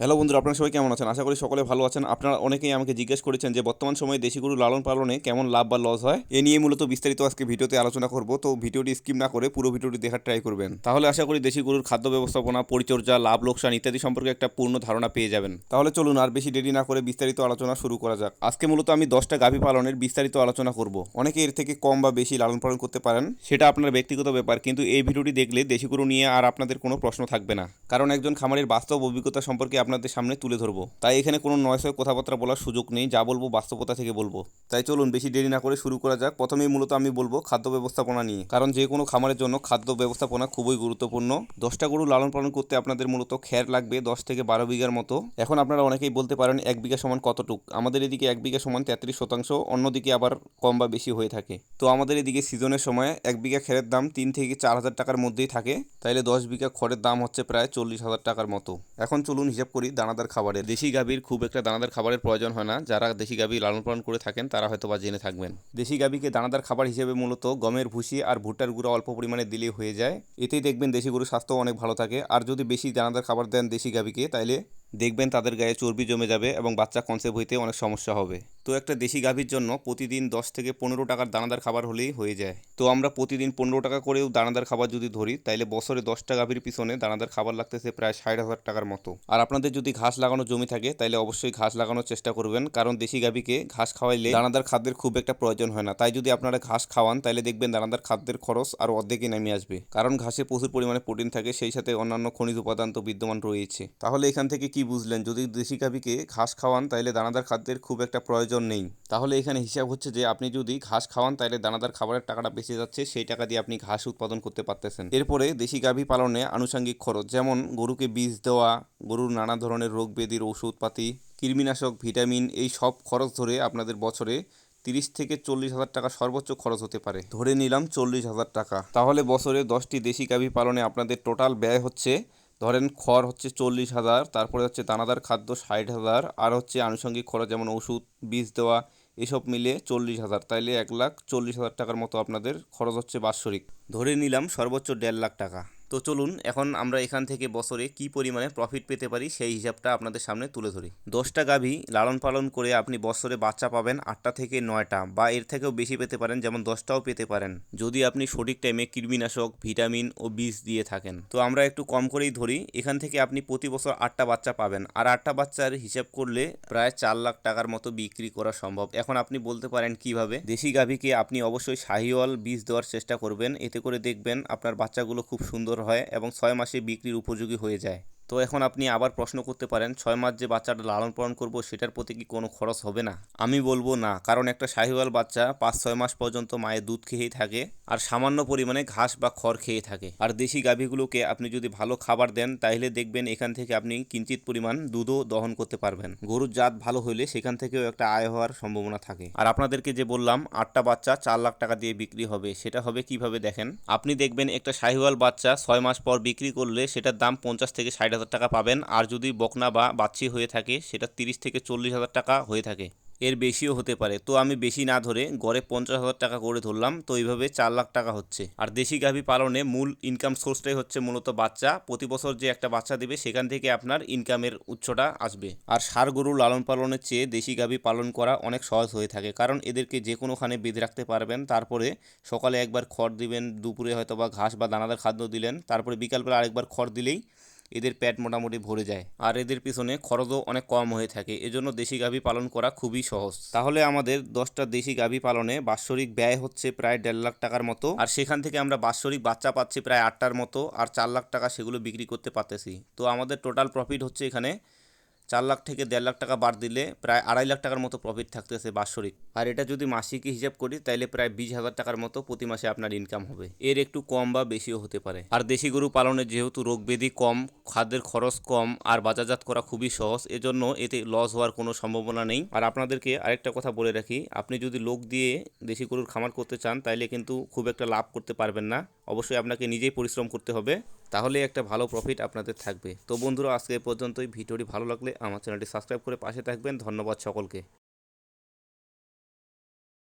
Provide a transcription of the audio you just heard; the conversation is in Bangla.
হ্যালো বন্ধুরা, আপনারা সবাই কেমন আছেন? আশা করি সকলে ভালো আছেন। আপনারা অনেকেই আমাকে জিজ্ঞেস করেছেন যে বর্তমান সময়ে দেশি গরু লালন পালনে কেমন লাভ বা লস হয়? এ নিয়ে মূলত বিস্তারিত আজকে ভিডিওতে আলোচনা করব, তো ভিডিওটি স্কিপ না করে পুরো ভিডিওটি দেখার ট্রাই করবেন। তাহলে আশা করি দেশি গরুর খাদ্য ব্যবস্থাপনা, পরিচর্যা, লাভ, লোকসান ইত্যাদি সম্পর্কে একটা পূর্ণ ধারণা পেয়ে যাবেন। তাহলে চলুন আর বেশি দেরি না করে বিস্তারিত আলোচনা শুরু করা যাক। আজকে মূলত আমি দশটা গাভী পালনের বিস্তারিত আলোচনা করব। অনেকে এর থেকে কম বা বেশি লালন পালন করতে পারেন, সেটা আপনার ব্যক্তিগত ব্যাপার, কিন্তু এই ভিডিওটি দেখলে দেশি গরু নিয়ে আর আপনাদের কোনো প্রশ্ন থাকবে না। কারণ একজন খামারের বাস্তব অভিজ্ঞতা সম্পর্কে আপনাদের সামনে তুলে ধরবো। তাই এখানে কোনো নয়সয় কথাবার্তা বলার সুযোগ নেই, যা বলব বাস্তবতা থেকে বলব। তাই চলুন বেশি দেরি না করে শুরু করা যাক। প্রথমেই মূলত আমি বলব খাদ্য ব্যবস্থাপনা নিয়ে। কারণ যে কোনো খামারের জন্য খাদ্য ব্যবস্থাপনা খুবই গুরুত্বপূর্ণ। দশটা গরু লালন পালন করতে আপনাদের মূলত খ্যার লাগবে দশ থেকে বারো বিঘার মতো। এখন আপনারা অনেকেই বলতে পারেন এক বিঘা সমান কতটুক? আমাদের এদিকে এক বিঘা সমান তেত্রিশ শতাংশ, অন্যদিকে আবার কম বা বেশি হয়ে থাকে। তো আমাদের এদিকে সিজনের সময় এক বিঘা খেরের দাম তিন থেকে চার হাজার টাকার মধ্যেই থাকে। তাইলে দশ বিঘা খড়ের দাম হচ্ছে প্রায় চল্লিশ হাজার টাকার মতো। এখন চলুন হিসাব করি দানাদার খাবারের দেশি গাভীর খুব একটা দানাদার খাবারের প্রয়োজন হয় না। যারা দেশি গাভী লালন পালন করে থাকেন, তারা হয়তো বা জেনে থাকবেন। দেশি গাভীকে দানাদার খাবার হিসেবে মূলত গমের ভুসি আর ভুট্টার গুঁড়ো অল্প পরিমাণে দিলেই হয়ে যায়। এতেই দেখবেন দেশি গরুর স্বাস্থ্য অনেক ভালো থাকে। আর যদি বেশি দানাদার খাবার দেন দেশি গাভীকে তাহলে দেখবেন তাদের গায়ে চর্বি জমে যাবে এবং বাচ্চা কনসেপ্ট হইতে অনেক সমস্যা হবে। তো একটা দেশি গাভীর জন্য প্রতিদিন দশ থেকে পনেরো টাকার দানাদার খাবার হলেই হয়ে যায়। তো আমরা প্রতিদিন পনেরো টাকা করেও দানাদার খাবার যদি ধরি, তাইলে বছরে দশটা গাভীর পিছনে দানাদার খাবার লাগতেছে প্রায় ষাট হাজার টাকার মতো। আর আপনাদের যদি ঘাস লাগানো জমি থাকে, তাইলে অবশ্যই ঘাস লাগানোর চেষ্টা করবেন, কারণ দেশি গাভীকে ঘাস খাওয়াইলে দানাদার খাদ্যের খুব একটা প্রয়োজন হয় না। তাই যদি আপনারা ঘাস খাওয়ান, তাইলে দেখবেন দানাদার খাদ্যের খরচ আর অর্ধেকই নেমে আসবে। কারণ ঘাসে প্রচুর পরিমাণে প্রোটিন থাকে, সেই সাথে অন্যান্য খনিজ উপাদান তো বিদ্যমান রয়েছে। তাহলে এখান থেকে কি বুঝলেন? যদি দেশি গাভীকে ঘাস খাওয়ান, তাইলে দানাদার খাদ্যের খুব একটা প্রয়োজন নেই। তাহলে এখানে হিসাব হচ্ছে যে আপনি যদি ঘাস খাওয়ান, তাহলে দানাদার খাবারের টাকাটা বেঁচে যাচ্ছে, সেই টাকা দিয়ে আপনি ঘাস উৎপাদন করতে পারতেছেন। এরপরে দেশি গাভী পালনে আনুষঙ্গিক খরচ, যেমন গরুকে বীজ দেওয়া, গরুর নানা ধরনের রোগ ব্যাধির ওষুধপাতি, কৃমিনাশক, ভিটামিন, এই সব খরচ ধরে আপনাদের বছরে তিরিশ থেকে চল্লিশ হাজার টাকা সর্বোচ্চ খরচ হতে পারে। ধরে নিলাম চল্লিশ হাজার টাকা। তাহলে বছরে দশটি দেশি গাভী পালনে আপনাদের টোটাল ব্যয় হচ্ছে ধরেন খড় হচ্ছে চল্লিশ হাজার, তারপরে হচ্ছে দানাদার খাদ্য ষাট হাজার, আর হচ্ছে আনুষঙ্গিক খরচ যেমন ওষুধ, বীজ দেওয়া, এসব মিলে চল্লিশ হাজার। তাইলে এক লাখ চল্লিশ হাজার টাকার মতো আপনাদের খরচ হচ্ছে বাৎসরিক। ধরে নিলাম সর্বোচ্চ দেড় লাখ টাকা। তো চলুন এখন আমরা এখান থেকে বছরে কি পরিমাণে প্রফিট পেতে পারি সেই হিসাবটা আপনাদের সামনে তুলে ধরি। দশটা গাভী লালন পালন করে আপনি বছরে বাচ্চা পাবেন আটটা থেকে নয়টা বা এর থেকেও বেশি পেতে পারেন, যেমন দশটাও পেতে পারেন। যদি আপনি সঠিক টাইমে কৃমিনাশক ভিটামিন ও বীজ দিয়ে থাকেন। তো আমরা একটু কম করেই ধরি, এখান থেকে আপনি প্রতি বছর আটটা বাচ্চা পাবেন। আর আটটা বাচ্চার হিসাব করলে প্রায় চার লাখ টাকার মতো বিক্রি করা সম্ভব। এখন আপনি বলতে পারেন কীভাবে? দেশি গাভীকে আপনি অবশ্যই শাহিওয়াল বীজ দেওয়ার চেষ্টা করবেন। এতে করে দেখবেন আপনার বাচ্চাগুলো খুব সুন্দর হয় এবং ছয় মাসে বিক্রির উপযোগী হয়ে যায়। তো এখন আপনি আবার প্রশ্ন করতে পারেন, ছয় মাস যে বাচ্চাটা লালন পালন করব সেটার প্রতি কি কোনো খরচ হবে না? আমি বলব না, কারণ একটা শাহিওয়াল বাচ্চা পাঁচ, ছয় মাস পর্যন্ত মায়ের দুধ খেয়েই থাকে আর সামান্য পরিমাণে ঘাস বা খড় খেয়ে থাকে। আর দেশি গাভীগুলোকে আপনি যদি ভালো খাবার দেন তাহলে দেখবেন এখান থেকে আপনি কিঞ্চিত পরিমাণ দুধও দহন করতে পারবেন। গরুর জাত ভালো হলে সেখান থেকেও একটা আয় হওয়ার সম্ভাবনা থাকে। আর আপনাদেরকে যে বললাম, আটটা বাচ্চা চার লাখ টাকা দিয়ে বিক্রি হবে, সেটা হবে কীভাবে দেখেন? আপনি দেখবেন একটা শাহিওয়াল বাচ্চা ছয় মাস পর বিক্রি করলে সেটার দাম পঞ্চাশ থেকে ষাট হাজার টাকা পাবেন। আর যদি বকনা বা বাচ্চি হয়ে থাকে, সেটা তিরিশ থেকে চল্লিশ হাজার টাকা হয়ে থাকে। এর বেশিও হতে পারে। তো আমি বেশি না ধরে গড়ে পঞ্চাশ হাজার টাকা করে ধরলাম। তো এইভাবে চার লাখ টাকা হচ্ছে। আর দেশি গাভী পালনে মূল ইনকাম সোর্সটাই হচ্ছে মূলত বাচ্চা। প্রতি বছর যে একটা বাচ্চা দেবে, সেখান থেকে আপনার ইনকামের উৎসটা আসবে। আর সার গরু লালন পালনের চেয়ে দেশি গাভী পালন করা অনেক সহজ হয়ে থাকে। কারণ এদেরকে যে কোনোখানে বেঁধে রাখতে পারবেন। তারপরে সকালে একবার খড় দিবেন, দুপুরে হয়তো বা ঘাস বা দানাদার খাদ্য দিলেন। তারপরে বিকালবেলা আরেকবার খড় দিলেই এদের প্যাট মোটামুটি ভরে যায়। আর এদের পিছনে খরচও অনেক কম হয়ে থাকে। এজন্য দেশি গাভী পালন করা খুবই সহজ। তাহলে আমাদের দশটা দেশি গাভী পালনে বাৎসরিক ব্যয় হচ্ছে প্রায় দেড় লাখ টাকার মতো। আর সেখান থেকে আমরা বাৎসরিক বাচ্চা পাচ্ছি প্রায় আটটার মতো। আর চার লাখ টাকা সেগুলো বিক্রি করতে পারতেছি। তো আমাদের টোটাল প্রফিট হচ্ছে এখানে চার লাখ থেকে দেড় লাখ টাকা বাদ দিলে প্রায় আড়াই লাখ টাকার মতো প্রফিট থাকতেছে বাৎসরিক। আর এটা যদি মাসিক হিসাব করি তাহলে প্রায় বিশ হাজার টাকার মতো প্রতি মাসে আপনার ইনকাম হবে। এর একটু কম বা বেশিও হতে পারে। আর দেশি গরু পালনে যেহেতু রোগ ব্যাধি কম, খাদ্যের খরচ কম, আর বাজারজাত করা খুবই সহজ, এজন্য এতে লস হওয়ার কোনো সম্ভাবনা নেই। আর আপনাদেরকে আরেকটা কথা বলে রাখি, আপনি যদি লোক দিয়ে দেশি গরুর খামার করতে চান, তাইলে কিন্তু খুব একটা লাভ করতে পারবেন না। অবশ্যই আপনাকে নিজেই পরিশ্রম করতে হবে তাহলে একটা ভালো প্রফিট আপনাদের থাকবে। তো বন্ধুরা, আজকে পর্যন্তই। ভিডিওটি ভালো লাগলে আমার চ্যানেলটি সাবস্ক্রাইব করে পাশে থাকবেন। ধন্যবাদ সকলকে।